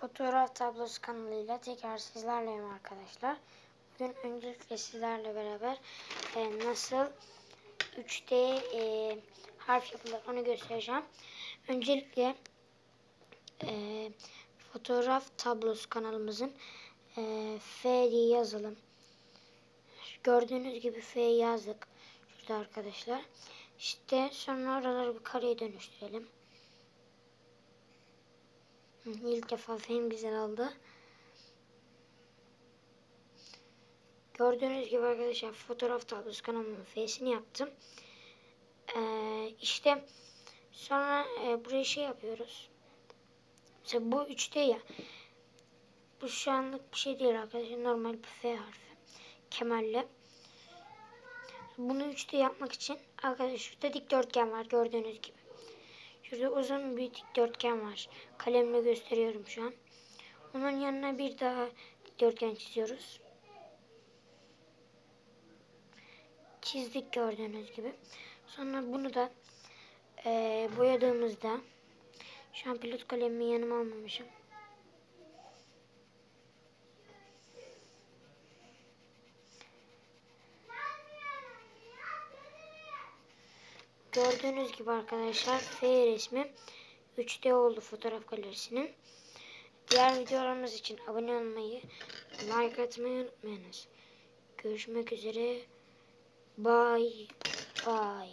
Fotoğraf tablosu kanalıyla tekrar sizlerleyim arkadaşlar. Bugün öncelikle sizlerle beraber e, nasıl 3D e, harf yapılır onu göstereceğim. Öncelikle e, fotoğraf tablosu kanalımızın e, F diye yazalım. Gördüğünüz gibi F yazdık. Şurada arkadaşlar. İşte sonra oraları bir kareye dönüştürelim. İlk defa film güzel oldu. Gördüğünüz gibi arkadaşlar fotoğraf tablosu kanalımın F'sini yaptım. Ee, işte sonra e, buraya şey yapıyoruz. Mesela bu 3D ya. Bu şu anlık bir şey değil arkadaşlar. Normal bir F harfi. Kemerle. Bunu 3D yapmak için arkadaşlar şurada dikdörtgen var gördüğünüz gibi. Şurada uzun bir dikdörtgen var. Kalemle gösteriyorum şu an. Onun yanına bir daha dikdörtgen çiziyoruz. Çizdik gördüğünüz gibi. Sonra bunu da e, boyadığımızda şu an pilot kalemimi yanıma almamışım. Gördüğünüz gibi arkadaşlar F resmi 3D oldu fotoğraf galerisinin. Diğer videolarımız için abone olmayı, like atmayı unutmayınız. Görüşmek üzere. Bye. Bye.